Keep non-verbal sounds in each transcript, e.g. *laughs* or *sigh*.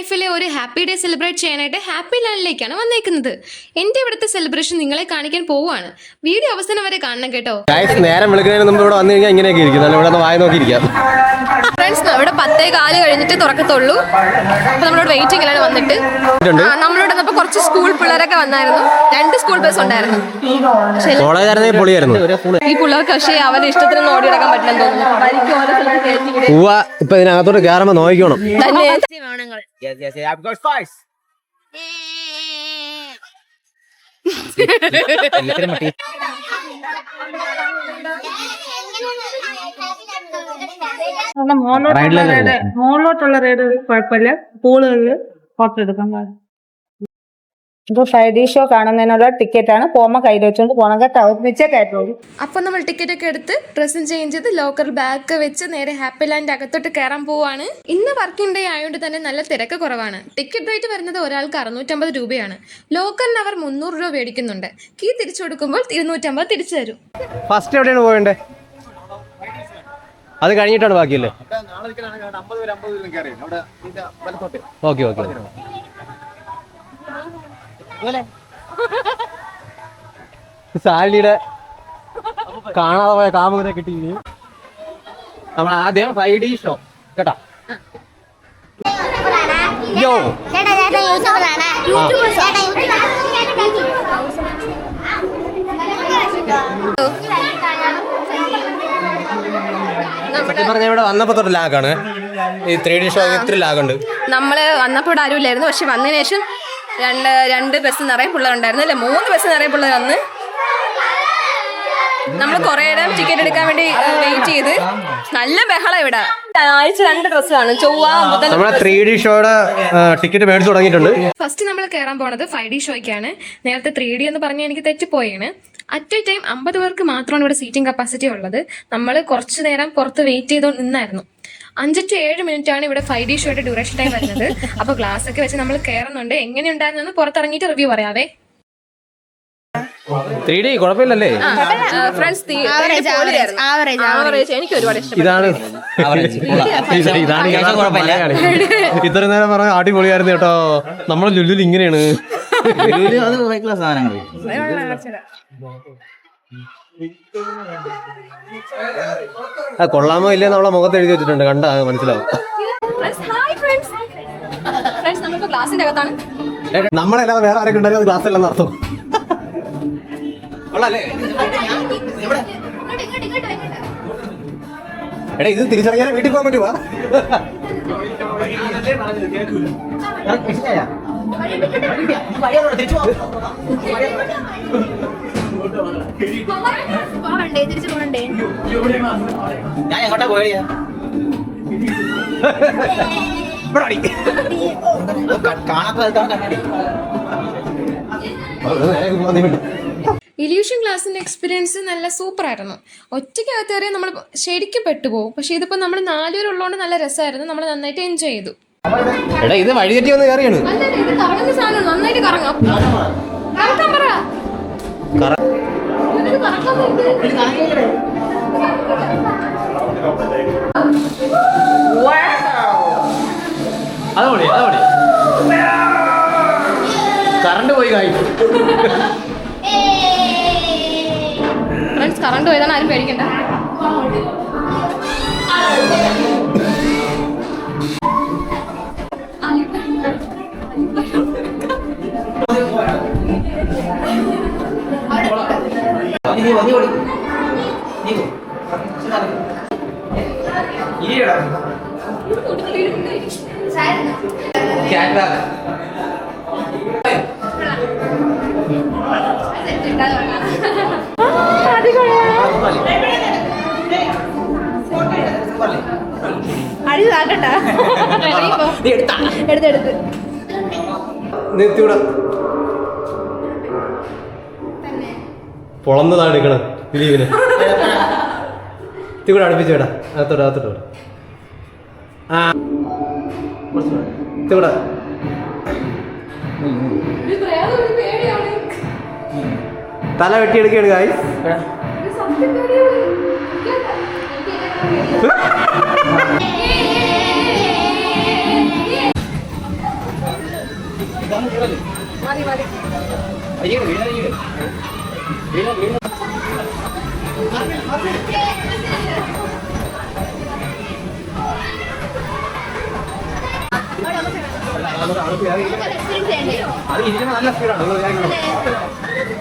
ലൈഫിലെ ഒരു happy day celebrate ചെയ്യാനായിട്ട് ഹാപ്പി ലാൻഡിലേക്കാണ് വന്നേക്കുന്നത്. എന്റെ ഇവിടുത്തെ സെലിബ്രേഷൻ നിങ്ങളെ കാണിക്കാൻ പോവുകയാണ്. വീഡിയോ അവസാനം വരെ കാണണം കേട്ടോ. ഗായ്സ് നേരം വിളിക്കുന്നതിന് മുമ്പ് ഇവിടെ വന്നു കഴിഞ്ഞാൽ ഇങ്ങനെയൊക്കെ ഇരിക്കും. ഇവിടെ നോക്കിയിരിക്കാം. ഫ്രണ്ട്സ് ഇവിടെ പത്തേ കാൽ കഴിഞ്ഞിട്ട് തുറക്കത്തുള്ളൂ. അപ്പൊ നമ്മളോട് വെയിറ്റിംഗിലാണ് വന്നിട്ട്. നമ്മളോട് വന്നപ്പോ കുറച്ച് സ്കൂൾ പിള്ളേരൊക്കെ വന്നായിരുന്നു. രണ്ട് സ്കൂൾ ബസ് ഉണ്ടായിരുന്നു. ഈ പിള്ളേർക്ക് പക്ഷേ അവരുടെ ഇഷ്ടത്തിനൊന്നും നടക്കാൻ പറ്റില്ലെന്ന് തോന്നുന്നു. വരിക്ക് ഓരോ സ്ഥലത്ത് കയറ്റി വിടും. പൂവ ഇപ്പൊ ഇതിനകത്തോട്ട് കയറുമ്പോ നോക്കിക്കോണം തന്നെ കാരണം മുകളിലോട്ടുള്ള റേഡ് മുകളിലോട്ടുള്ള റേഡ് കുഴപ്പമില്ല. പൂളുകളിൽ ഫോട്ടോ എടുക്കാൻ പാടില്ല. ഇത് ഫ്രൈഡേ ഷോ കാണുന്നതിനുള്ള ടിക്കറ്റ് ആണ്. പോമ കയ്യിൽ വെച്ചുകൊണ്ട് പോകണം കേട്ടോ. ഒരുമിച്ചേ കയറ്റുള്ളൂ. അപ്പോൾ നമ്മൾ ടിക്കറ്റ് ഒക്കെ എടുത്ത് ഡ്രസ്സും ചേഞ്ച് ചെയ്ത് ലോക്കർ ബാഗ് വെച്ച് നേരെ ഹാപ്പി ലാൻഡ് അകത്തോട്ട് കയറാൻ പോവാണ്. ഇന്ന് വർക്കിംഗ് ഡേ ആയതുകൊണ്ട് തന്നെ നല്ല തിരക്ക് കുറവാണ്. ടിക്കറ്റ് റേറ്റ് വരുന്നത് ഒരാൾക്ക് അറുന്നൂറ്റമ്പത് രൂപയാണ്. ലോക്കറിന് അവർ മുന്നൂറ് രൂപ മേടിക്കുന്നുണ്ട്. കീ തിരിച്ചു കൊടുക്കുമ്പോൾ ഇരുന്നൂറ്റമ്പത് തിരിച്ചു തരും. ഫസ്റ്റ് എവിടെയാണ് പോകേണ്ടത് അത് കഴിഞ്ഞിട്ടാണ് ബാക്കിയല്ലേ? ഓക്കെ ഓക്കെ സാലിയുടെ കാണാതെ പോയ കാമുകനെ കിട്ടി ഇനി. നമ്മൾ ആദ്യം ഫൈവ് ഡി ഷോ കേട്ടോ യോ സത്യം പറഞ്ഞ ഇവിടെ വന്നപ്പോ തൊട്ട് ലാഗാണ് ഈ ത്രീ ഡി ഷോ ഇത്ര ലാഗുണ്ട് നമ്മൾ വന്നപ്പോൾ ഇവിടെ ആരുമില്ലായിരുന്നു. പക്ഷെ വന്നതിന് ശേഷം രണ്ട് രണ്ട് ബസ് നിറയെ പിള്ളേരുണ്ടായിരുന്നു അല്ലേ? മൂന്ന് ബസ് നിറയെ പിള്ളേർ വന്ന് നമ്മൾ കുറേ നേരം ടിക്കറ്റ് എടുക്കാൻ വേണ്ടി വെയിറ്റ് ചെയ്ത്. നല്ല ബഹളം ഇവിടെ. ആഴ്ച രണ്ട് ഡ്രസ്സാണ് ചൊവ്വ മുതൽ ത്രീ ഡി ഷോയുടെ ടിക്കറ്റ് മേടിച്ചു തുടങ്ങിയിട്ടുണ്ട്. ഫസ്റ്റ് നമ്മൾ കയറാൻ പോണത് ഫൈവ് ഡി ഷോയ്ക്കാണ് നേരത്തെ ത്രീ ഡി എന്ന് പറഞ്ഞാൽ എനിക്ക് തെറ്റിപ്പോയാണ് അറ്റ് എ ടൈം അമ്പത് പേർക്ക് മാത്രമാണ് ഇവിടെ സീറ്റിംഗ് കപ്പാസിറ്റി ഉള്ളത്. നമ്മൾ കുറച്ച് നേരം പുറത്ത് വെയിറ്റ് ചെയ്തോ നിന്നായിരുന്നു. അഞ്ച് ടു ഏഴ് മിനിറ്റ് ആണ് ഇവിടെ ഫൈവ് ഡി ഷോയുടെ ഡ്യൂറേഷൻ ടൈം വരുന്നത്. അപ്പോൾ ക്ലാസ് ഒക്കെ വെച്ച് നമ്മൾ കയറുന്നുണ്ട് എങ്ങനെയുണ്ടായിരുന്നു പുറത്തിറങ്ങിയിട്ട് റിവ്യൂ പറയാവേ. ത്രീ ഡി കുഴപ്പമില്ലല്ലേ? ഫ്രണ്ട്സ് ആവറേജ് എനിക്ക് ഒരുപാട് ഇഷ്ടപ്പെട്ടു. ഇതാണ്. ഇത് *laughs* ഇതാണ്. *laughs* ഇത്രയും നേരം പറഞ്ഞ അടിപൊളിയായിരുന്നു കേട്ടോ. നമ്മുടെ ലുല്ലുൽ ഇങ്ങനെയാണ്. അത് ഭയങ്കര സാധനങ്ങൾ. ആ, കൊള്ളാമോ ഇല്ലേ നമ്മളെ മുഖത്ത് എഴുതി വെച്ചിട്ടുണ്ട്. കണ്ട? മനസ്സിലാവും. ഹായ് ഫ്രണ്ട്സ് ഫ്രണ്ട്സ് നമ്മളിപ്പോൾ ഗ്ലാസിന്റെ അകത്താണ്. നമ്മളല്ലാതെ വേറെ ആരൊക്കെ ഉണ്ടായിരുന്നു ക്ലാസ് അല്ലെന്ന് അർത്ഥം. കൊള്ളാല്ലേ? എടാ ഇത് തിരിച്ചറിയാൻ വീട്ടിൽ പോകാൻ പറ്റുവാ. പോകണ്ടേ തിരിച്ചു പോകണ്ടേ ഞാൻ എങ്ങോട്ടാ പോയാ ഇല്യൂഷൻ ക്ലാസ്സിന്റെ എക്സ്പീരിയൻസ് നല്ല സൂപ്പർ ആയിരുന്നു. ഒറ്റയ്ക്കകത്ത് കയറിയാൽ നമ്മൾ ശരിക്കും പെട്ടുപോകും. പക്ഷെ ഇതിപ്പോൾ നമ്മൾ നാലുപേരുള്ളതുകൊണ്ട് നല്ല രസമായിരുന്നു. നമ്മൾ നന്നായിട്ട് എൻജോയ് ചെയ്തു. എടാ ഇത് വഴി തെറ്റി വന്ന് കയറിയാണ്. നന്നായിട്ട് കറങ്ങാം. കറക്കാൻ പറ. അതോടെ അതോടെ കറണ്ട് പോയി കായി ഫ്രണ്ട്സ് കറണ്ട് പോയതാണ് ആരും പേടിക്കണ്ട. നീ നീ ഓടി നീ. ഇരിയെടാ. അടി എടുത്താ. എടുത്തെടുത്ത് നിർത്തിവിട. പൊളന്നതാണ് എടുക്കണം ദിലീപിന്. ഇത്തിരി കൂടെ അടുപ്പിച്ച് വിടാ. അകത്തോട്ട് അകത്തോട്ട് വിടാം. ആ. തല വെട്ടിയെടുക്കുകയാണ് കായ് അത് ഇരിക്കുന്ന നല്ല സ്പീഡാണ് നിങ്ങൾ വിചാരിക്കണം.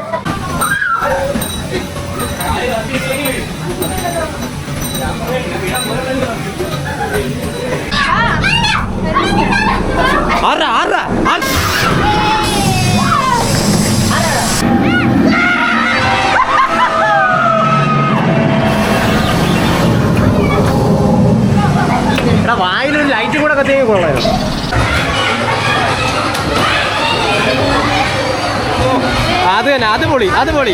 ആറാ ആറാ കൊള്ളായിരുന്നു. അത് തന്നെ അത് പൊളി അത് പൊളി.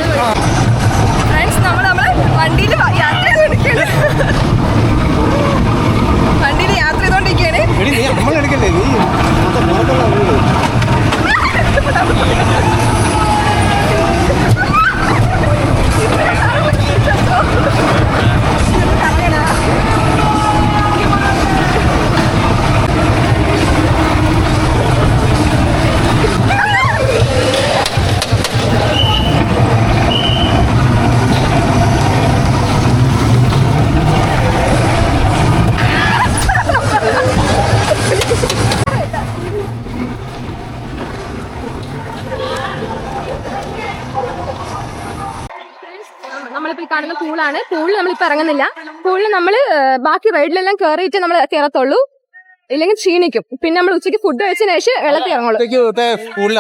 ഫ്രണ്ട്സ് നമ്മൾ നമ്മൾ വണ്ടിയിൽ യാത്ര വണ്ടിയിൽ യാത്ര ചെയ്തുകൊണ്ടിരിക്കുകയാണ് നീ നമ്മൾ നീ *laughs* കാണുന്ന പൂളാണ്. പൂളിൽ നമ്മളിപ്പോ ഇറങ്ങുന്നില്ല. പൂളിൽ നമ്മൾ ബാക്കി റൈഡിലെല്ലാം കയറിയിട്ട് നമ്മൾ കയറത്തുള്ളൂ ഇല്ലെങ്കിൽ ക്ഷീണിക്കും. പിന്നെ നമ്മൾ ഉച്ചയ്ക്ക് ഫുഡ് കഴിച്ചതിന് ശേഷം വെള്ളത്തിൽ ഇറങ്ങുള്ളൂ.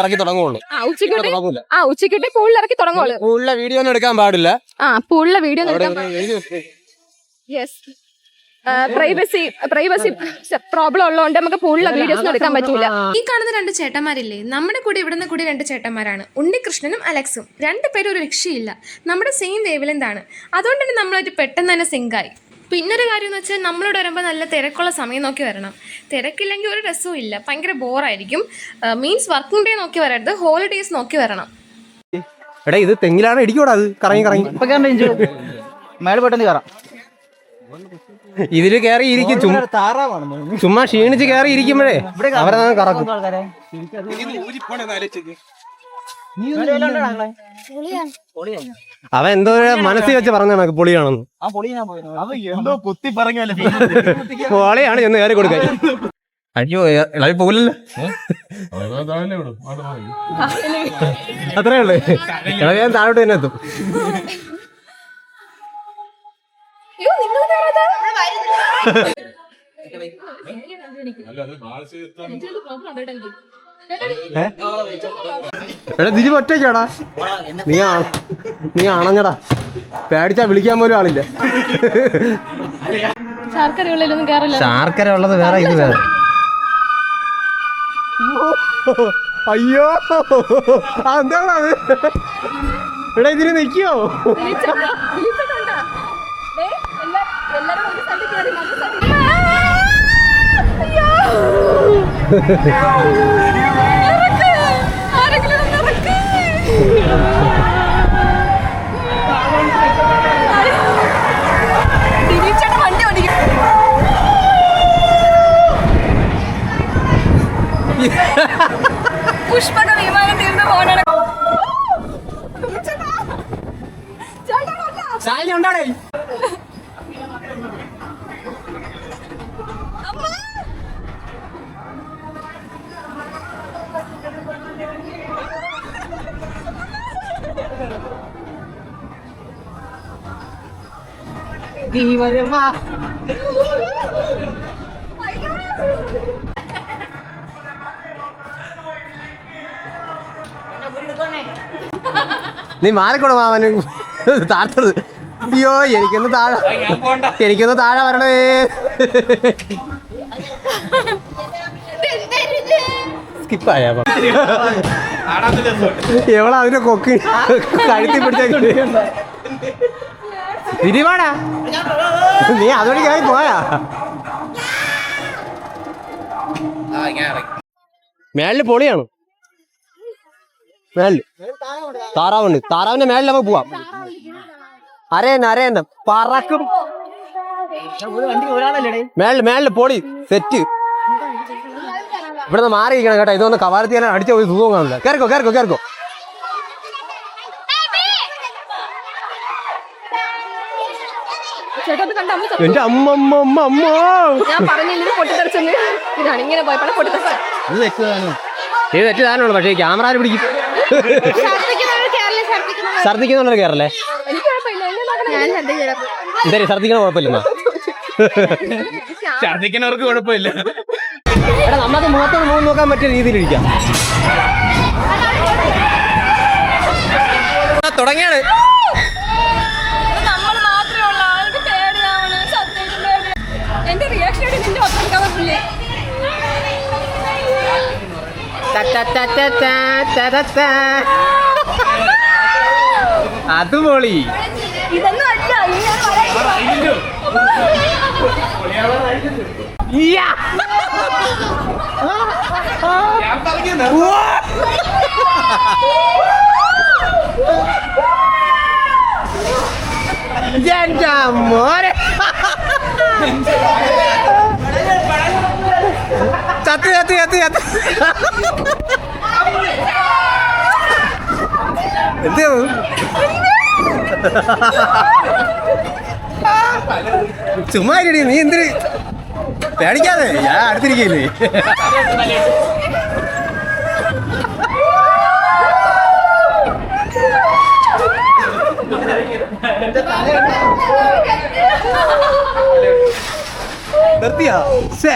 ഇറക്കി തുടങ്ങുള്ളൂ ആ ഉച്ചയ്ക്ക് ആ ഉച്ചയ്ക്ക് പൂളിൽ ഇറക്കി തുടങ്ങുള്ളൂ സ്കൂളിലെ വീഡിയോ ഒന്നും എടുക്കാൻ പാടില്ല. ആ പൂളിലെ video yes privacy privacy problem ഉള്ളതുകൊണ്ട് നമുക്ക് പൂളിലെ വീഡിയോസ് എടുക്കാൻ പറ്റൂല. ഈ കാണുന്ന രണ്ട് ചേട്ടന്മാരില്ലേ നമ്മുടെ കൂടെ ഇവിടുന്ന് കൂടി രണ്ട് ചേട്ടന്മാരാണ്. ഉണ്ണികൃഷ്ണനും അലക്സും. രണ്ടുപേരും ഒരു രക്ഷയില്ല. നമ്മുടെ സെയിം വേവലെന്താണ് അതുകൊണ്ട് തന്നെ നമ്മളൊരു പെട്ടെന്ന് തന്നെ സിങ്കായി പിന്നൊരു കാര്യം എന്ന് വെച്ചാൽ നമ്മളോട് വരുമ്പോൾ നല്ല തിരക്കുള്ള സമയം നോക്കി വരണം. തിരക്കില്ലെങ്കിൽ ഒരു രസവും ഇല്ല. ഭയങ്കര ബോറായിരിക്കും. മീൻസ് വർക്കിംഗ് ഡേ നോക്കി വരരുത്. ഹോളിഡേയ്സ് നോക്കി വരണം. എടാ ഇത് തെങ്ങിലാണ് ഇടിക്കൂടാ അത്. കറങ്ങി കറങ്ങി. പെട്ടെന്ന് കയറാം. ഇതിൽ കയറി ഇരിക്കും ചുമ്മാ ക്ഷീണിച്ച് കയറി ഇരിക്കുമ്പോഴേ അവരെ കറക്കും. ആൾക്കാരെ. അവൻ എന്തോ മനസ്സിൽ വെച്ച് പറഞ്ഞു നമുക്ക് പൊളിയാണെന്ന്. പൊളിയാണ് ചെന്ന് കയറി കൊടുക്കാൻ അയ്യോ ഇളവി പോകില്ലല്ലോ? അത്രേ ഉള്ളു. ഇളവി ഞാൻ താഴോട്ട് തന്നെ എത്തും. *laughs* അയ്യോ, നിങ്ങൾ? എടാ ദിലി ഒറ്റയ്ക്കാടാ. നീ ആ- നീ ആണഞ്ഞടാ പേടിച്ചാ വിളിക്കാൻ പോലും ആളില്ല. ശാർക്കര ഉള്ളത് വേറെ ഇത് വേറെ. അയ്യോ. എന്താണത് ഇവിടെ എടാ ഇതിന് നിക്കോ വണ്ടി ഓടിക്കും പുഷ്പക വിമാനം തീർന്ന് പോകണ നീ മാറിക്കൂടെ മാമന്. താഴ്ത്തത് അയ്യോ എനിക്കൊന്ന് താഴെ എനിക്കൊന്ന് താഴെ വരണേ. സ്കിപ്പായ? എവളാ അതിന്റെ കൊക്കി കഴുത്തി പിടിച്ച തിരിവാടാ നീ അതുവഴി കയറി പോയാ? മേളിൽ പൊളിയാണ്. മേളിൽ. താറാവുണ്ട്. താറാവിന്റെ മേളിൽ നമുക്ക് പോവാം. അരയന്ന അരയന്ന പറക്കും. മേളിൽ മേളിൽ പൊളി. സെറ്റ്. ഇവിടെ നിന്ന് മാറിയിരിക്കണം കേട്ടോ. ഇതൊന്ന് കവാലത്തി ഞാൻ അടിച്ച ഒരു സുഖം കാണില്ല കേൾക്കോ കേൾക്കോ കയറിക്കോ ചേട്ടാ അത് കണ്ട അമ്മ ചത്തു. എന്റെ അമ്മ അമ്മ അമ്മ അമ്മ ഞാൻ പറഞ്ഞില്ല പൊട്ടിത്തെറിച്ചെന്ന്. ഇതാണ് ഇങ്ങനെ പോയപ്പോൾ പൊട്ടിത്തെറിച്ച ഇത് തെറ്റിയതാണ്? ഇത് തെറ്റിദ്ധാരണുള്ളൂ പക്ഷേ ക്യാമറ പിടിക്കും? ഛർദിക്കുന്നുണ്ടോ കയറല്ലേ. എന്തായാലും ഛർദിക്കണ കുഴപ്പമില്ലെന്നാ? ഛർദിക്കണവർക്ക് കുഴപ്പമില്ല. എടാ നമുക്ക് മുഖത്തോട് മുഖം നോക്കാൻ പറ്റിയ രീതിയിൽ ഇരിക്കാം തുടങ്ങിയാണ്. അത് പൊളി ഇതൊന്നും അല്ല ഇനി ഞാൻ hati hati hati ചത്ത് എന്ത് ചുമ്മാ ഇരിടി, നീ എന്തിന് പേടിക്കാതെ ഞാൻ അടുത്തിരിക്കില്ലേ നിർത്തിയോ? സേ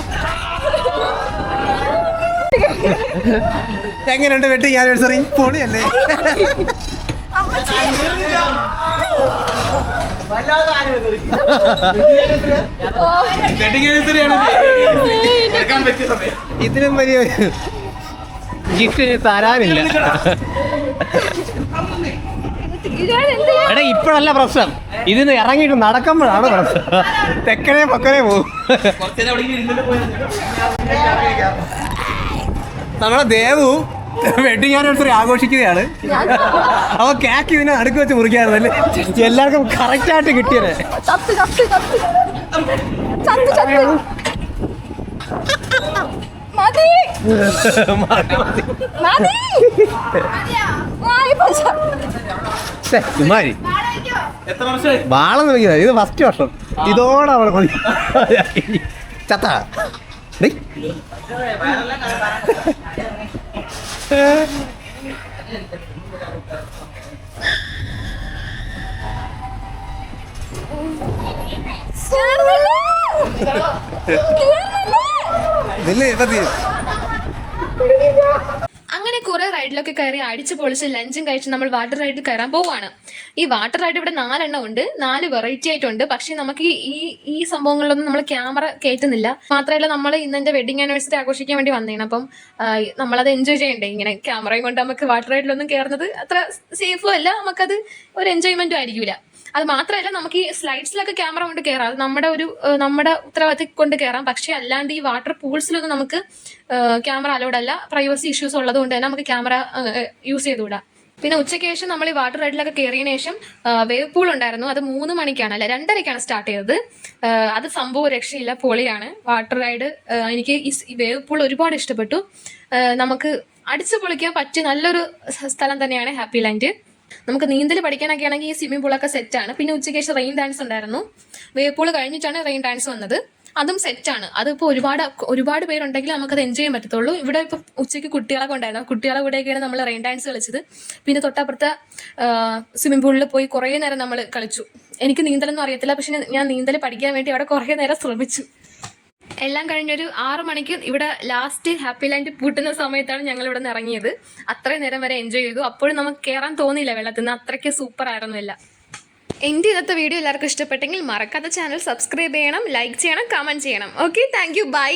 എങ്ങനെയുണ്ട് വെട്ടി? ആനിവേഴ്സറി പൊളിയല്ലേ? വെഡിങ് പറ്റിയ സമയം. ഇതിനും വലിയ ഗിഫ്റ്റ് തരാനില്ല. എടാ ഇപ്പോഴല്ല പ്രശ്നം. ഇതിന് ഇറങ്ങിയിട്ട് നടക്കുമ്പോഴാണ് പ്രശ്നം. തെക്കനെ പൊക്കനെ പോകും കുറച്ചേരം അവിടെ ഇങ്ങനെ ഇരുന്നിട്ട് പോയാൽ നമ്മളെ ദേവു വെഡിങ് ആനിവേഴ്സറി ആഘോഷിക്കുകയാണ്. അപ്പൊ കേക്ക് ഇതിനെ അടുക്ക് വെച്ച് മുറിക്കാറുണ്ടല്ലേ എല്ലാവർക്കും കറക്റ്റ് ആയിട്ട് കിട്ടിയത് മതി. കുമാരി എത്ര വർഷമായി? വാളം നോക്കിയത് ഇത് ഫസ്റ്റ് വർഷം. ഇതോടെ അവളെ മതി. ചത്ത. ഇതില്ലേ ഇപ്പൊ അങ്ങനെ കുറെ റൈഡിലൊക്കെ കയറി അടിച്ച് പൊളിച്ച് ലഞ്ചും കഴിച്ച് നമ്മൾ വാട്ടർ റൈഡിൽ കയറാൻ പോവാണ്. ഈ വാട്ടർ റൈഡ് ഇവിടെ നാലെണ്ണം ഉണ്ട്. നാല് വെറൈറ്റി ആയിട്ടുണ്ട്. പക്ഷേ നമുക്ക് ഈ- ഈ സംഭവങ്ങളിലൊന്നും നമ്മൾ ക്യാമറ കയറ്റുന്നില്ല. മാത്രമല്ല നമ്മൾ ഇന്ന് എന്റെ വെഡിങ് ആനിവേഴ്സറി ആഘോഷിക്കാൻ വേണ്ടി വന്നതാണ് അപ്പം നമ്മളത് എൻജോയ് ചെയ്യണ്ടേ? ഇങ്ങനെ ക്യാമറയും കൊണ്ട് നമുക്ക് വാട്ടർ റൈഡിലൊന്നും കയറുന്നത് അത്ര സേഫും അല്ല. നമുക്കത് ഒരു എൻജോയ്മെന്റും ആയിരിക്കില്ല അത് മാത്രമല്ല നമുക്ക് ഈ സ്ലൈഡ്സിലൊക്കെ ക്യാമറ കൊണ്ട് കയറാം നമ്മുടെ ഒരു നമ്മുടെ ഉത്തരവാദിത്തം കൊണ്ട് കയറാം പക്ഷേ അല്ലാണ്ട് ഈ വാട്ടർ പൂൾസിലൊന്നും നമുക്ക് ക്യാമറ അലൗഡ് അല്ല. പ്രൈവസി ഇഷ്യൂസ് ഉള്ളത് കൊണ്ട് തന്നെ നമുക്ക് ക്യാമറ യൂസ് ചെയ്തുകൂടാ. പിന്നെ ഉച്ചയ്ക്ക് ശേഷം നമ്മൾ ഈ വാട്ടർ റൈഡിലൊക്കെ കയറിയതിന് ശേഷം വേവ് പൂൾ ഉണ്ടായിരുന്നു. അത് മൂന്ന് മണിക്കാണ് അല്ല? രണ്ടരയ്ക്കാണ് സ്റ്റാർട്ട് ചെയ്തത്. അത് സംഭവം രക്ഷയില്ല. പൊളിയാണ്. വാട്ടർ റൈഡ് എനിക്ക് ഈ വേവ് പൂൾ ഒരുപാട് ഇഷ്ടപ്പെട്ടു. നമുക്ക് അടിച്ചു പൊളിക്കാൻ പറ്റിയ നല്ലൊരു സ്ഥലം തന്നെയാണ് ഹാപ്പി ലാൻഡ് നമുക്ക് നീന്തൽ പഠിക്കാനൊക്കെ ആണെങ്കിൽ ഈ സ്വിമ്മിംഗ് പൂളൊക്കെ സെറ്റാണ് പിന്നെ ഉച്ചയ്ക്ക് ശേഷം റെയിൻ ഡാൻസ് ഉണ്ടായിരുന്നു. വേവ് പൂൾ കഴിഞ്ഞിട്ടാണ് റെയിൻ ഡാൻസ് വന്നത്. അതും സെറ്റാണ് അതിപ്പോൾ ഒരുപാട് ഒരുപാട് പേരുണ്ടെങ്കിൽ നമുക്കത് എൻജോയ് ചെയ്യാൻ പറ്റത്തുള്ളൂ. ഇവിടെ ഇപ്പോൾ ഉച്ചയ്ക്ക് കുട്ടികളൊക്കെ ഉണ്ടായിരുന്നു. കുട്ടികളെ കൂടെയൊക്കെയാണ് നമ്മൾ റെയിൻ ഡാൻസ് കളിച്ചത്. പിന്നെ തൊട്ടപ്പുറത്തെ സ്വിമ്മിംഗ് പൂളിൽ പോയി കുറേ നേരം നമ്മൾ കളിച്ചു. എനിക്ക് നീന്തലൊന്നും അറിയത്തില്ല. പക്ഷെ ഞാൻ- നീന്തൽ പഠിക്കാൻ വേണ്ടി അവിടെ കുറേ നേരം ശ്രമിച്ചു. എല്ലാം കഴിഞ്ഞൊരു ആറു മണിക്ക് ഇവിടെ ലാസ്റ്റ് ഹാപ്പി ലാൻഡ് പൂട്ടുന്ന സമയത്താണ് ഞങ്ങൾ ഇവിടെ നിന്ന് ഇറങ്ങിയത്. അത്രയും നേരം വരെ എൻജോയ് ചെയ്തു. അപ്പോഴും നമുക്ക് കയറാൻ തോന്നിയില്ല വെള്ളത്തിൽ നിന്ന്. അത്രയ്ക്ക് സൂപ്പർ ആയിരുന്നു എല്ലാം. എന്റെ ഇന്നത്തെ വീഡിയോ എല്ലാവർക്കും ഇഷ്ടപ്പെട്ടെങ്കിൽ മറക്കാത്ത ചാനൽ സബ്സ്ക്രൈബ് ചെയ്യണം ലൈക്ക് ചെയ്യണം കമന്റ് ചെയ്യണം. Okay thank you bye